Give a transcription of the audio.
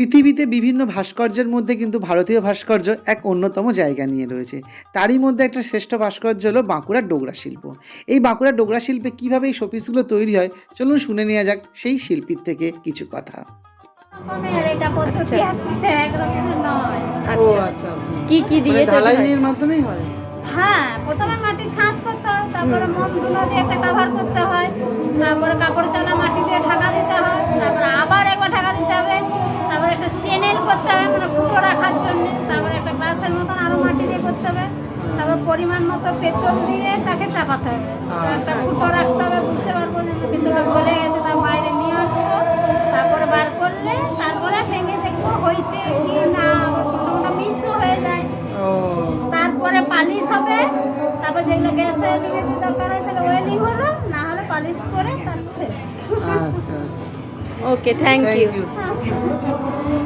পৃথিবীতে বিভিন্ন ভাস্কর্যের মধ্যে কিন্তু ভারতীয় ভাস্কর্য এক অন্যতম জায়গা নিয়ে রয়েছে। তারই মধ্যে একটা শ্রেষ্ঠ ভাস্কর্য হলো বাঁকুড়ার ডোগরা শিল্প। এই বাঁকুড়ার ডোগরা শিল্পে কীভাবে এই শোপিসগুলো তৈরি হয়? চলুন শুনে নেওয়া যাক সেই শিল্পীর থেকে কিছু কথা। একরকমের নয় আচ্ছা। কি কি দিয়ে ঢালাইয়ের মাধ্যমেই হয়? হ্যাঁ প্রথমে মাটি ছাঁচ করতে হয় তারপরে মোম ধুলো দিয়ে একটা কাভার করতে হয়। করতে হবে মানে ফুটো রাখার জন্য। তারপরে একটা গ্লাসের মতন আরও মাটি দিয়ে করতে হবে। তারপর পরিমাণ মতো পেট্রোল দিয়ে তাকে চাপাতে হবে। একটা ফুটো রাখতে হবে বুঝতে পারব যে পেট্রোলটা গলে গেছে তার বাইরে নিয়ে আসব। তারপরে বার করলে তারপরে ভেঙে দেখব হয়েছে কি না কোনোটা মিক্সও হয়ে যায়। তারপরে পালিশ হবে। তারপর যেগুলো গ্যাস হয়ে যদি দরকার হয় তাহলে ওয়েলিং হলো না হলে পালিশ করে তার শেষ। আচ্ছা আচ্ছা। Okay thank you thank you